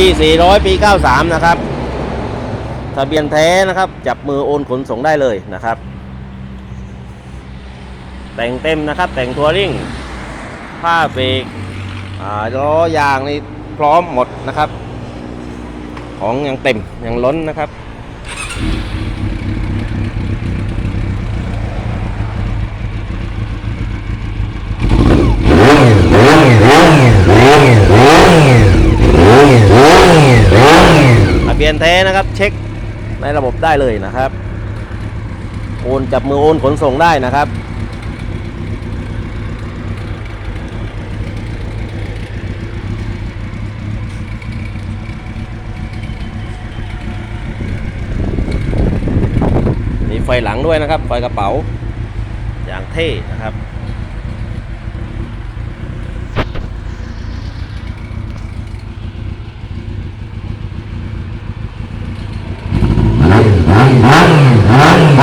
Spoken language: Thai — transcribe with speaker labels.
Speaker 1: ี400 ปี 93 นะครับ ทะเบียนแท้นะครับ จับมือโอนขนส่งได้เลยนะครับ แต่งเต็มนะครับ แต่งทัวริงผ้าเบรกอ่าล้อยางนี่พร้อมหมดนะครับ ของยังเต็ม ยังล้นนะครับ ทะ เบียนแท้นะครับ เช็คในระบบได้เลยนะครับ โอนจับมือโอนขนส่งได้นะครับมีไฟหลังด้วยนะครับไฟกระเป๋าอย่างเท่นะครับ
Speaker 2: ay, ay, ay.